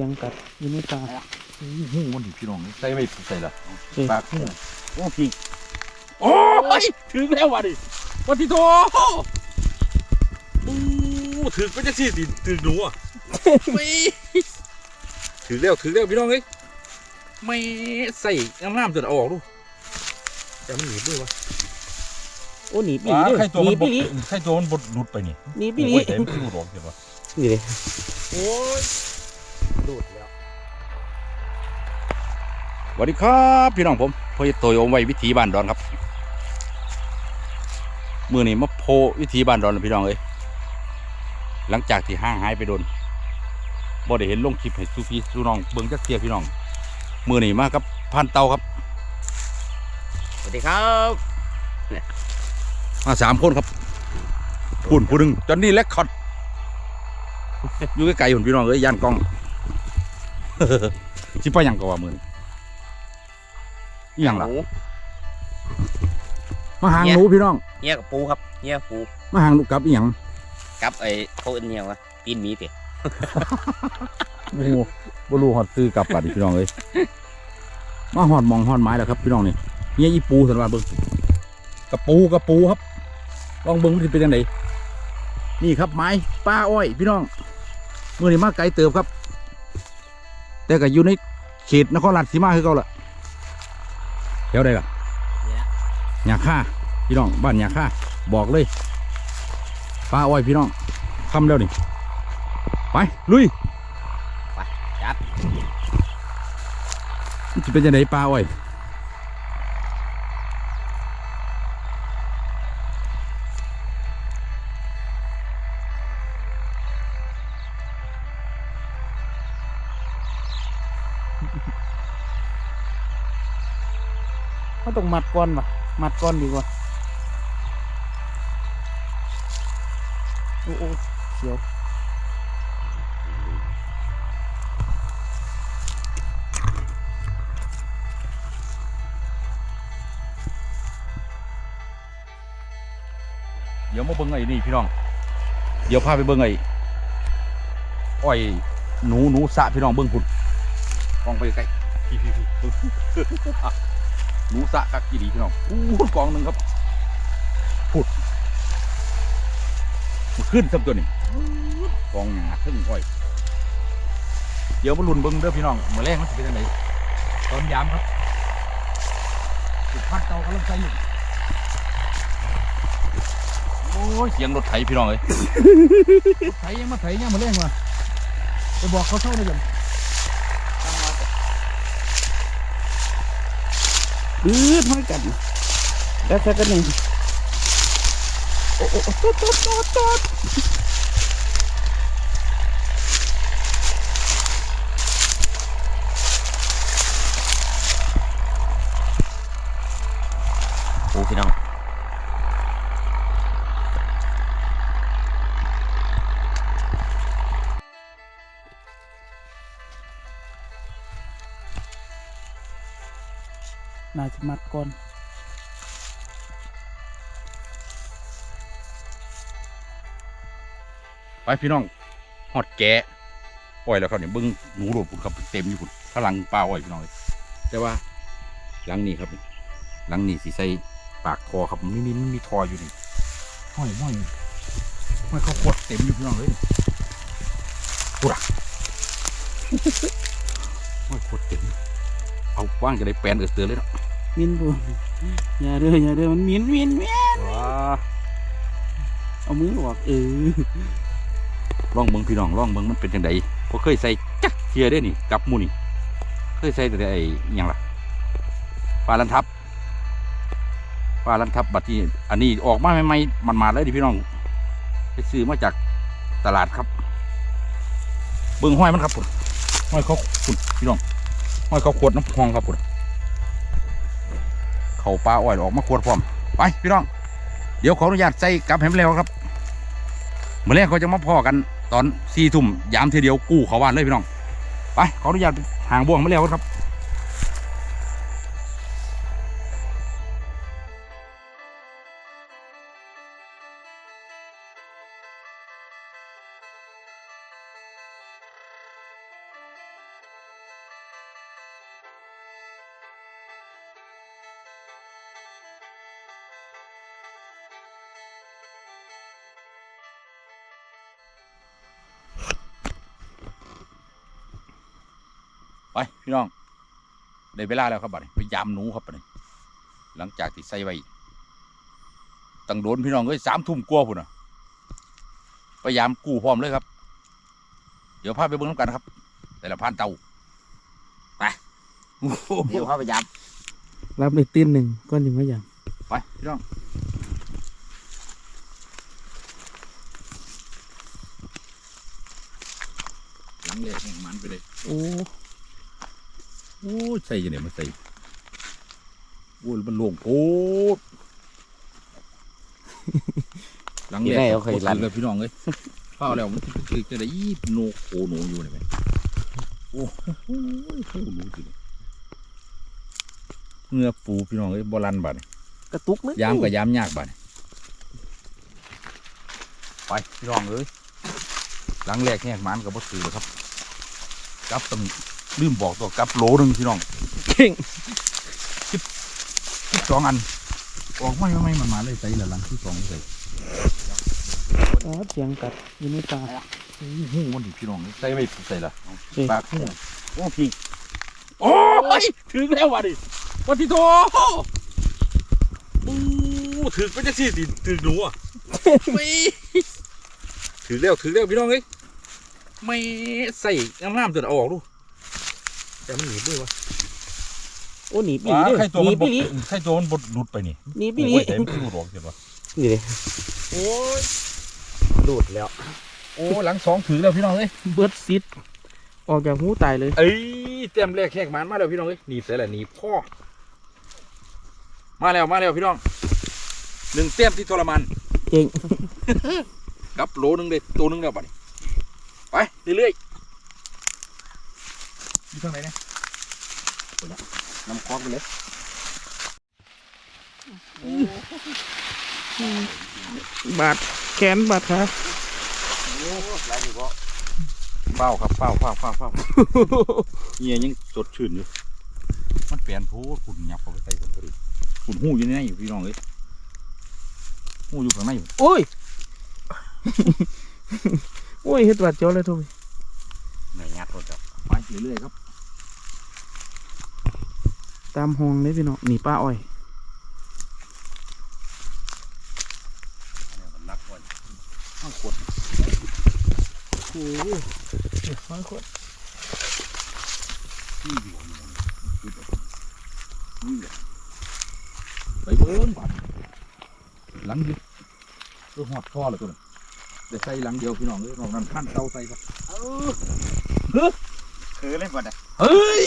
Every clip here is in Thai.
สียงกัดอยู่ในป่าหูมันดิพี่น้องใส่ไม่ใส่ละเอ้ยปากหูโอ้พี่โอ้ยถึงแล้วว่ะดิวันที่โตอู้ถึงก็จะสิติถึงหนูอะไม่ถึงแล้วถึงแล้วพี่น้องเอ้ยไม่ใส่น้ำๆจนเอาออกดูจะมันหนีบด้วยวะโอ้หนีปีหลีใครตัวหนีมันบปีดหลีใครตัวมันบดหลุดไปนี่หนีปีหลีโอ้ยแต่มันหลุดออกเห็นปะนี่เลยโอ้ย ดูดแล้วสวัสดีครับพี่น้องผมพ่อโตยอมไว้วิถีบ้านดอนครับมือนี้มาโพวิถีบ้านดอนแล้วพี่น้องเอ้ยหลังจากที่ห่างหายไปโดนบ่ได้เห็นลงคลิปให้ซูพี่ซูน้องเบิ่งจักเทียพี่น้องมือนี้มากับพันเตาครับสวัสดีครับมาสามคนครับพูนผู้หนึ่งจอนนี่เล็กคอดอยู่ใกล้ๆหุ่นพี่น้องเอ้ยย่านกล้อง สิไปหยังก็ว่ามือนี้อิหยังล่ะหนูมาหางหนูพี่น้องเงี้ยกับปูครับเงี้ยปูมาหางหนูกับอีหยังกับไอ้เขาเอ็นเนี่ยวะตีนหมีเตะโอ้โหบ่รู้ฮอดซื้อกลับปัดพี่น้องเอ้ยมาฮอดหมองฮอดไม้แล้วครับพี่น้องนี่เฮียอีปูสันว่าเบิ่งกระปูกระปูครับลองเบิ่งมันสิเป็นจังไดนี่ครับไม้ป้าอ้อย พี่น้องมื้อนี้มาไกลเติบครับ แต่ก็อยู่ในเขตนครราชสีมาคือเก่าล่ะแถวใดล่ะหยาค่าพี่น้องบ้านหยาค่าบอกเลยป้าอ้อยพี่น้องคำแล้วนี่ไปลุยจัดมันจะเป็นยังไงปลาอ้อย เขาต้องมัดก้อนป่ะมัดก้อนดีกว่าโอ้โอ้เสียวเดี๋ยวมาเบิ้งไอ้นี่พี่น้อง เดี๋ยวพาไปเบิ้งไอ้อ้อยหนูหนูสะพี่น้องเบิ้งพุ่นกองไปใกล้พี่พี่พี่ หนูสะคักกี่ดีพี่น้องอู้กองหนึ่งครับพุดมันขึ้นสับตัวนี้กองหนาขึ้นอ้อยเดี๋ยวมาลุ้นเบิ้งเด้อพี่น้องมาแรงมันจะเป็นยังไงตอนยามครับจุดพัดเตากำลังใจอยู่โอ้ยเสียงรถไถพี่น้องเอ้ยรถไถยังมาไถยังมาเร่งมาไปบอกเขาเท่าไหร่กัน ดื้อห้อยกันแล้วแค่กันหนึ่งโอ้โอ้โอ้ตอดตอดตอดโอดปูพี่น้อง น่าจะมัดก้อนไปพี่น้องหอดแกะปล่อยแล้วครับเนี่ยเบิ้งหนูโดดพุ่นครับเต็มอยู่พุ่นพลังปลาอ้อยพี่น้องเอ้ยแต่ว่าหลังนี้ครับหลังนี้สีใสปากคอครับมันมีมันมีทออยู่นี่ห้อยห้อยห้อยเขาขวดเต็มอยู่พี่น้องเลยปุระห้อยขวดเต็มเอาว่างจะได้แปลนเออเตือนเลยเนาะ มินบุอย่าเด้ออย่าเด้อมันมินมินมินว้าเอามือออกเออลองเบิ่งพี่น้องลองเบิ่งมันเป็นจังไดพอเคยใส่จักเทียได้นี่กับหมูนี่เคยใส่แต่ไอ้อิหยังล่ะปลาลันทับปลาลันทับบัดนี้อันนี้ออกมาใหม่ๆมันมาเลยดิพี่น้องไปซื้อมาจากตลาดครับ เบิ่งห้อยมันครับพุ่นห้อยเขาพุ่นพี่น้องห้อยเขาขวดน้ำพองครับพุ่น เขาปลาอ้อยออกมาขวดพร้อมไปพี่น้อง เดี๋ยวขออนุญาตใส่กลับแหมแล้วครับเมื่อแรกเขาจะมาพ่อกันตอนสี่ทุ่มยามทีเดียวกู้เขาบ้านเลยพี่น้องไปขออนุญาตห่างบ่วงมาแล้วครับ พี่น้องได้เวลาแล้วครับบัดนี้ไปยามหนูครับบัดนี้หลังจากที่ใส่ไว้ตั้งโดนพี่น้องเอ้ยสามทุ่มกว่าพุ่นน่ะพยายามกู้พร้อมเลยครับ เดี๋ยวพาไปเบิ่งน้ำกันครับ แต่ละพานเตาไปโอ้โหเดี๋ยวเข้าไปยับรับในตีนหนึ่งก้อนยังไม่ยังไปพี่น้องหลังแรกแห่งมันไปเลยโอ้ โอ้ยใส่ยังไงมาใส่โอ้ยมันโล่งโพดหลังแรกก็ถือเลยพี่น้องเอ้ยเฝ้าแล้วมันถือจะได้ยี่โนโคหนูอยู่นี่ไหมโอ้โหโคหนูสิเงือปูพี่น้องเอ้ยบรันบัดนี่กระตุกเลยยามกับยามยากบัดนี่ไปพี่น้องเอ้ยหลังแรกแหกมันกับบ่ถือเลยครับกลับต้อง ลืมบอกตัวกลับโหลหนึ่งพี่น้องเก่งที่สองอันออกไม่ไม่มันมาเลยใส่ละหลังที่สองใส่อ๋อเสียงกัดอยู่ในตาหูมันดิพี่น้องใส่ไม่ใส่ละเก่งปากหูโอ้พี่โอ้ยถึงแล้ววะดิวันที่โตโอ้ถึงไปจะสี่ติถึงหนูอะไม่ถึงแล้วถึงแล้วพี่น้องเอ้ยไม่ใส่งามๆจนเอาออกดู แต่มันหนีบด้วยวะโอ้หนีปีนี้ใครตัวหนีมันบปีดนี้ใครตัวมันบดหลุดไปนี่หนีปีโอ้นี้ยแต่มันหลุดออกเห็นปะนี่เลยโอ้ยดูดแล้ว โอ้หลังสองถือแล้วพี่น้องเอ้ยเบิร์ดซิดออกจากหูตายเลย เอ้ยเต็มแรกแขกมันมาแล้วพี่น้องเอ้ยหนีบใส่ละหนีบพ่อมาแล้วมาแล้วพี่น้องหนึ่งเต็มที่ทรมานเก่ง กับโหลหนึ่งเด็ดตัวหนึ่งแล้วบัดนี้ไปเรื่อยๆ อยู่ทางไหนเนี่ยน้ำคอกไปเลยบาดแขนบาดขาโอ้ไรอยู่ก็เป้าครับเป้าเป้าเป้าเป้าเงียยังสดชื่นอยู่ มันเปลี่ยนโพดฝุ่นหยับเข้าไปใส่คนพอดีฝุ่นหูอยู่ในนั้นอยู่พี่น้องเอ้ยหูอยู่ข้างในอยู่โอ้ยโอ้ยเฮ็ดบาดเจ้าเลยทุกเหนื่อยงัดรถแล้วไปเรื่อยๆครับ ตามห้องเลยพี่น้องหนีป้าอ้อยมันนักคนข้างขวดโอ้ยฟังคนที่อยู่นี่นะคือแบบนี่แหละไปเบิ้งบัดหลังดิตัวหอดท่อเลยตัวนั้นเดี๋ยวใส่หลังเดียวพี่น้องเอ้ยนอกนั้นขั้นเตาใส่ครับคือเล่นบอลอะเฮ้ย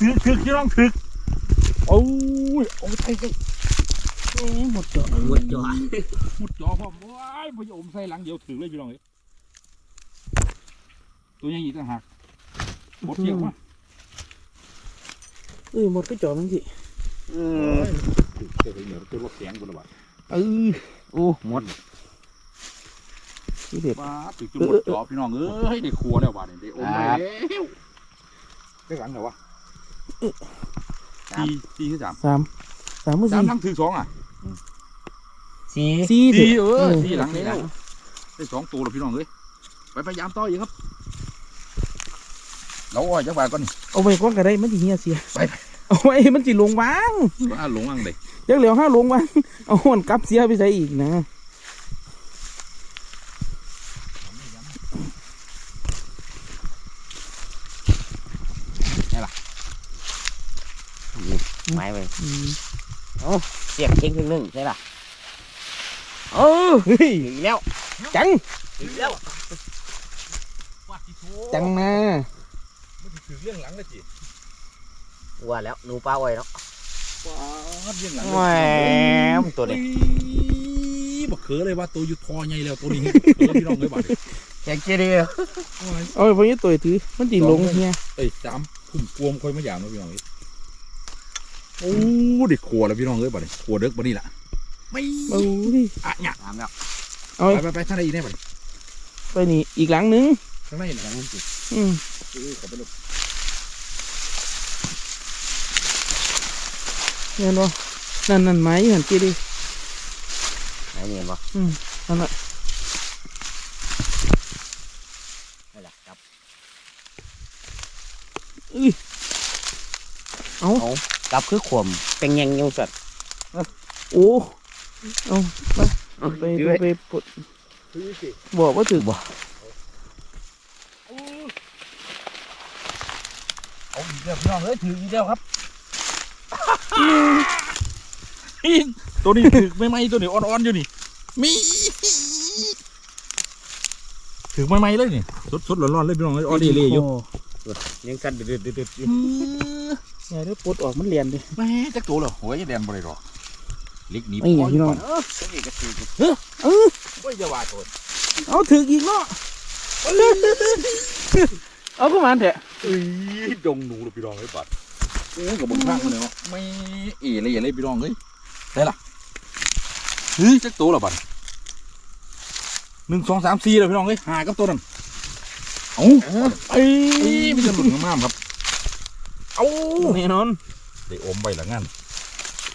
ถึกถึกพี่น้องถึกโอ้ยโอ้ยใส่ใส่โอ้ยหมดเจาะหมดจ่อมุดจอพร้อมว้ายพยอมใส่หลังเดียวถึกเลยพี่น้องเอ้ยตัวยังอีกต่างหากหมดเที่ยวมาเอ้ยหมดก็เจาะมันสิอืมเจอไปเหนือตัวรถแข็งบนระบาดเออโอ้หมดนี่เด็ดว้าถึกจนหมดจอพี่น้องเอ้ยได้ครัวแล้วบาดนี่ได้อมไปแล้วได้หลังเหรอวะ สี่สี่คือสามสามสามมือสามสี่หลังถือสองอะสีสี่สี่เถเออะอสี่หลังแล้วได้สองตัวแล้วพี่น้องเอ้ยไปพยายามต่ออีกครับเราอ้อยจักบาทก่อนนี่ เอาไว้ก้อนก็ได้มันสิเหียเสียไป เอาไว้มันสิลงวางว่าหลงอังเลยยังเหลียวห้าลงวางเอาหวนกลับเสียไปใส่อีกนะ ไม้ไปอืมเสียบเข่งครึ่งหนึงใช่ป่ะเออเฮ้ยถึงแล้วจังถึงแล้วจังนะมันถือเรื่องหลังเลยจีว่าแล้วหนูปลาไว้เนาะว้าเรื่องหลังแหมตัวนี้บักเขือเลยว่าตัวอยู่ทอใหญ่แล้วตัวนี้เขือพี่น้องเลยบาดนี้แกงเจดีย์เอาไว้พอนี้ตัวถือมันสิลงเฮียเอ้ยสามพุ่มกวมค่อยมาหยามนะพี่น้องเอ้ย โอ้เด็กขัวแล้วพี่น้องเอ้ยบาดนี้ขัวเด็กบาดนี้ล่ะไม่เอาดิอะเนี่ยตามแล้วเอาไปไปไปท่านใดอีกแน่บาดนี้ไปนี่อีกหลังหนึงข้างในหลังนั้นสิอืมเออขอไปลูกเห็นบ่นั่นนั่นไม้อยู่หันจีดิไหนเนียนบ่นั่นน่ะไม่ละครับอื้อ กลับคือขวมเป็นยังยังสัตว์โอ้เอาไปเอาไปถือไปไว้ไปปลดบอกว่าถึกบ่เอาอีกแล้วพี่น้องเอ้ยถืออีกแล้วครับตัวนี้ถือไม่ไหมตัวนี้อ่อนๆอยู่นี่มีถือไม่ไหมเลยนี่สดๆร้อนๆเลยพี่น้องเอ้ยอ่อนเล่ๆอยู่ยังสั่นเดือด เดือดเดือดไงเด้อปลดออกมันเรียนดิแม่จักตัวเหรอโอ้ยแดนบ่ได้หรอกเล็กหนีไอ้เหี้ยพี่น้องเออตัวนี้ก็ถือเออโอ้ยอย่าว่าตัวเอาถึกอีกเนาะเอาก็มันเถอะเอ้ยดงหนูเลยพี่น้องเอ้ยบัดโอ้ยกับบนข้างมันเลยเนาะไม่เอ๋เลยอย่าเลยพี่น้องเอ้ยได้ล่ะเฮ้ยจักตัวเหรอบัดหนึ่งสองสามสี่เลยพี่น้องเอ้ยหากับตัวนั้นเอ้าเอ้เอ้ยยมันจะหลุดงามๆครับ เอ้าแน่นอนได้อมไปละงั้น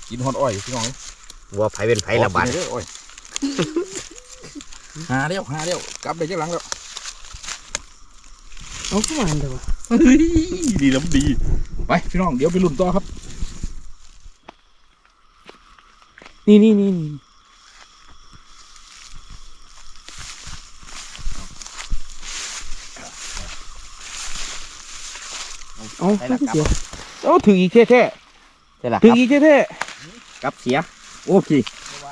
กินฮอดอ้อยพี่น้องเอ้ยว่าไผเป็นไผละบาดเด้ออ้อยหาเดียวหาเดียวกลับไปจักหลังแล้วเอาก็มันเถอะวะเฮ้ยดีแล้วมันดีไปพี่น้องเดี๋ยวไปลุ้นต่อครับ นี่นี่นี่นี่เอา ไปไม่ละกลับ เสียเอาถึงอีกแท้ใช่ละๆถึงอีกแท้กลับเสีย โอ้พี่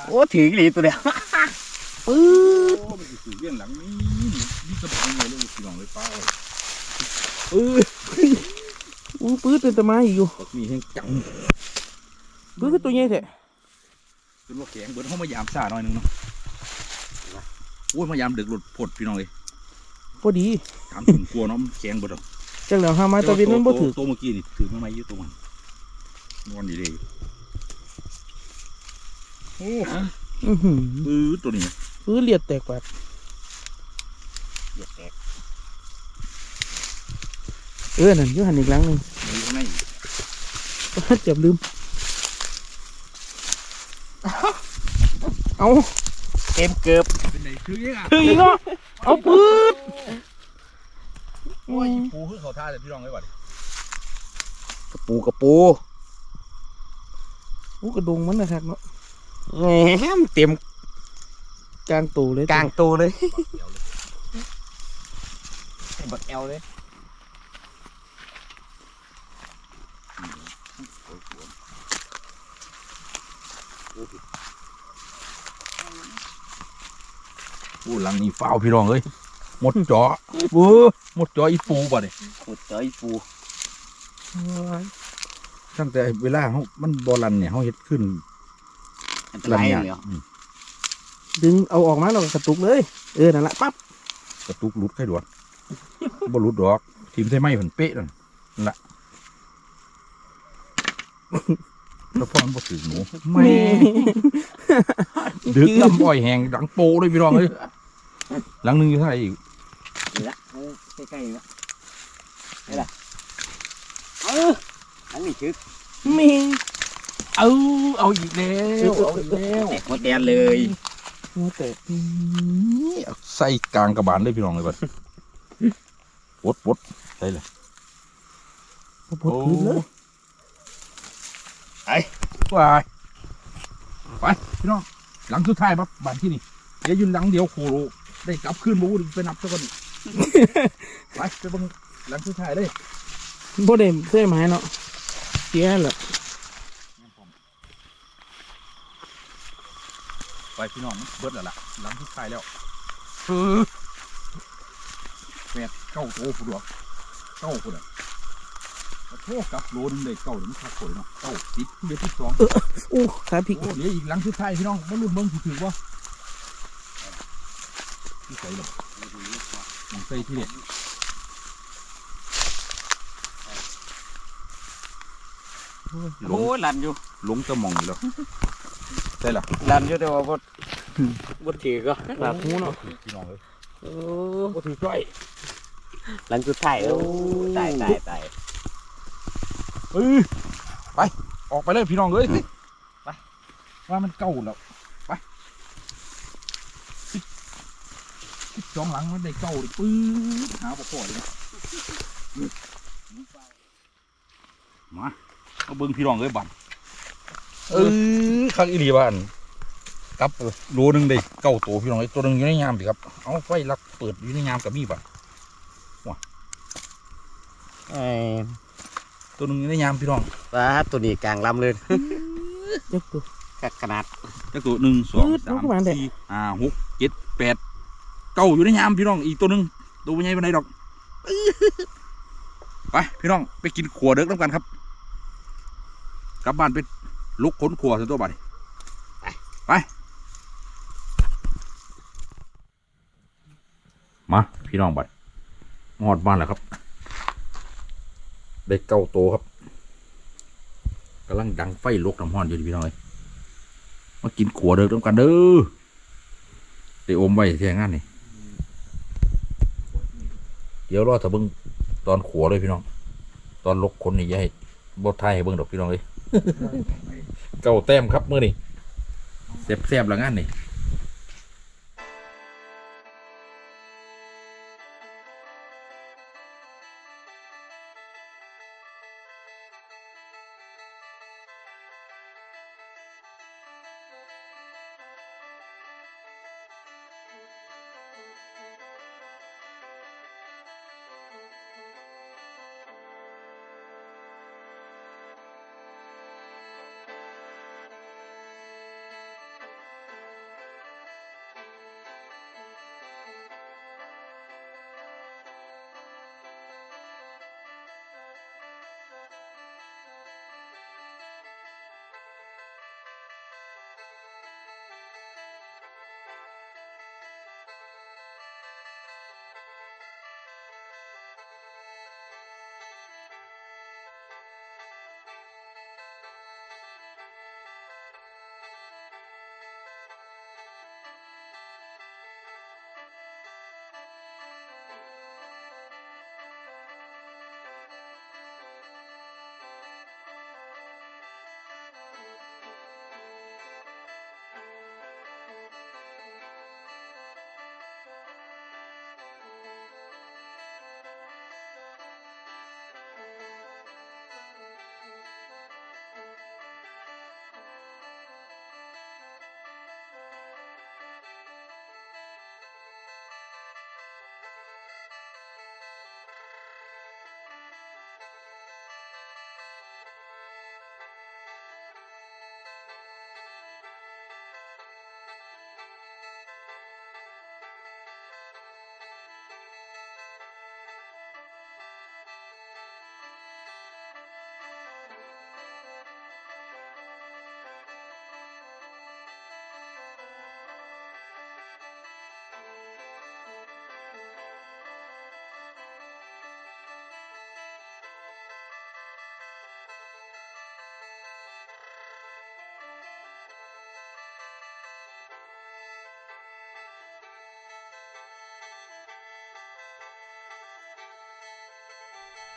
โอ้ถืออีหลีตัวเดียวๆปื๊ดโอ้มันอยู่เรื่องหลังนี้นี่สบายเลยเลยพี่น้องเลยป้าเลยเอออู้ปื๊ดเป็นตะไม้อีกอยู่บักมีแห้งจังปื๊ดคือตัวใหญ่แท้จนว่าแข็งเบิดเข้ามายามซ่าหน่อยหนึงเนาะโอ้ยมายามดึกหลุดผดพี่น้องเลยพอดีถามถึงกลัวเนาะมันแข็งเบิดหรอก จังแล้วหาไม้ตะวินมันบ่ถือตัวเมื่อกี้นี่ถือไม่ไม่ยืดตัวมันนอนดีเลยโอ้อื้อหือปื้อตัวนี้ปื๊ดเลียดแตกปาดเหยียดแตกเออนั่นอยู่หันอีกหลังหนึงมีข้างในอีกเจ็บลืม เอาเต็มเกือบเป็นไงคือยังอะถึงอีกเนาะเอาปื๊ด โอ้ยปูคือเขาท่าเลยพี่น้องเลยว่ะกระปูกระปูอู้กระดงมันนะครับเนาะแหมเต็มกลางตูเลยกลางตัวเลยเดี๋ยวเลยบัดแอลเลยปูหลังนี่ฟ้าวพี่น้องเลย หมดจอเบ้อหมดจออีปูป่ะเนี่ยขุดเจออีปูตั้งแต่เวลาเขามันบอลันเนี่ยเขาเฮ็ดขึ้นอันตลัรายยาเลยเหรออืมดึงเอาออกมาแล้วก็กระตุกเลย เออ นั่นแหละปั๊บ กระตุกหลุดไข่ดวดบ่หลุดดอก ทีมใส่ไม้ผนเป๊ะนั่นนั่นละแล้วพอมันบ่ถือหนูไม่ดึกลำอ้อยแหงดังโปเลยพี่น้องเลยหลังหนึงอยู่เท่าไหร่อีก นี่ละเอาใกล้ๆนี่ละนี่ละเอออันนี้คือเมงเอาเอาอีกแล้วเอาอีกแล้วแตกหมดแดนเลยหัวแตกใส่กลางกระบาลเลยพี่น้องเลยบัดปดปดใส่เลยเอาปวดพื้นเลยไปไปพี่น้องหลังสุดท้ายปั๊บบ้านที่นี่เดี๋ยวอยืนหลังเดียวโคโลได้กลับขึ้นมาวุ้นไปนับซะก่อน ไปไปเบังหลังสุดท้ายเลยบ่ได้เส้ไม้เนาะเสียแหละไปพี่น้องเบิดแล้วล่ะหลังสุดท้ายแล้วเออแปดเก้าโตผู้ดวกเก้าผู้ดขอโทษกับโลนึงได้เก้าหรือมันคักสวยเนาะเก้าสิบเดือนที่สองอู้ขาพลิกโอ้เดี๋ยวอีกหลังสุดท้ายพี่น้องมาลุ้นเบิ้งสิถือว่าที่ใส่หรอ มองใส่ที่เด็ดหลโอ้งยลันอยู่หลงจะมองอยู่แล้วใช่ล่ะลันอยู่แต่ว่าบ่บ่ถือก็หลับหูเนาะพี่น้องเลยโอ้ก็ถือจ้อยลันสุดท้ายโอ้ตายตายตายเอ้ยไปออกไปเลยพี่น้องเลยไปว่ามันเก่าแล้ว ไปสิบสองหลังมันได้เก่าเลยปื้ดหาปะปอยเลยมาไปมาเบิ่งพี่น้องเอ้ยบันเออคักอีหลีบ้านกับโลหนึงได้เก้าตัวพี่น้องเอ้ยตัวหนึงอยู่ในยามสิครับเอาไฟลักเปิดอยู่ในยามกับมีบ่ะไอ้ตัวหนึงอยู่ในยามพี่น้องปลาตัวนี้กลางลำเลยจักตัวกักขนาดจักตัวหนึ่งสองปื๊ดสามลูกหวานเด็ดสี่ห้าหกเจ็ดแปด เก้าอยู่ในยามพี่น้องอีกตัวหนึงตัวใหญ่ปานใดดอกไปพี่น้องไปกินขัวเด็กน้ำกันครับกลับบ้านไปลุกขนขัวซะตัวบัดไปไปมาพี่น้องบัดงอดบ้านแล้วครับ ได้เก้าโตครับกำลังดังไฟลุกน้ำห้อนอยู่พี่น้องเลยมากินขัวเด้อต้องกันเด้อได้อมไว้เที่งานนี่ เดี๋ยวรอถ้าเบิ่งตอนขัวเลยพี่น้อง ตอนลกคนนี่อย่าให้บดไทยให้เบิ่งดอกพี่น้องเลยเก่าแต้มครับมื่อนี่แซ่บๆละงานนี่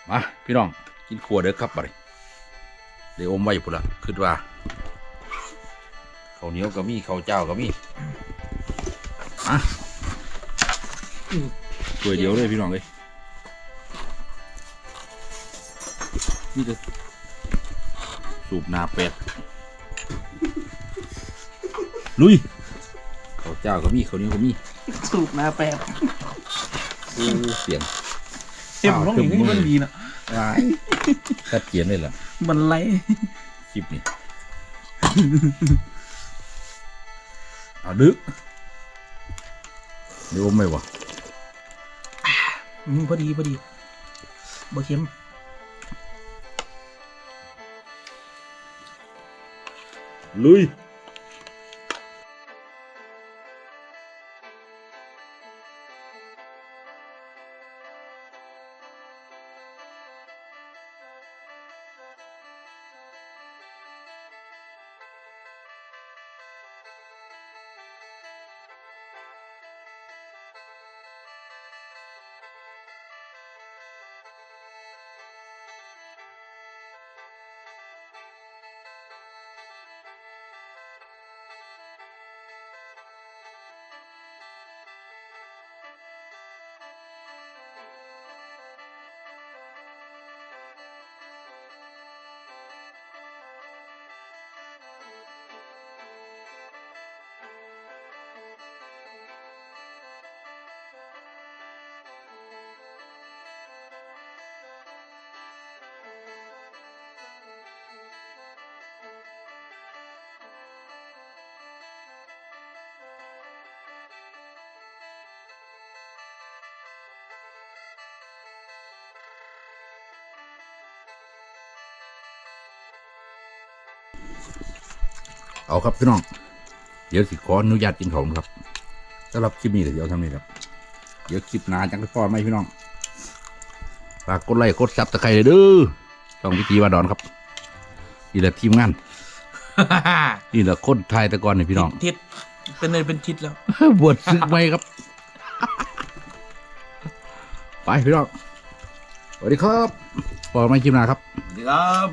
มาพี่น้องกินขัวเด้อครับบัดนี้เดี๋ยวอมไว้พุ่นละคิดว่าข้าวเหนียวก็มีข้าวเจ้าก็มีมาถ้วยเดียวเลยพี่น้องเลยนี่จะสูบหนาเป็ดลุยข้าวเจ้าก็มีข้าวเหนียวก็มีสูบมาแป๊บโอ้เสียง เอ็มร้องอย่างนี้มันดีนะร้ายชัดเจนเลยล่ะมันไหลคลิปนี้เอาดึกเดี๋ยวอมไม่วะอืมพอดีพอดีบ่เค็มลุย เอาครับพี่น้อง เดี๋ยวสิขออนุญาตกินของครับสำหรับคลิปนี้เดี๋ยวทำนี้ครับเดี๋ยวคลิปหน้าจังไปพอไหมพี่น้องฝากกดไลค์กดซับตะไคร้เลยเด้อต้องวิธีวาดอนครับนี่แหละทีมงานนี่แหละคนไทยแต่ก่อนนี่พี่น้องทิศเป็นเลยเป็นทิศแล้วบวชซึกไหมครับ ไปพี่น้องสวัสดีครับพอไม่คลิปหน้าครับสวัสดีครับไป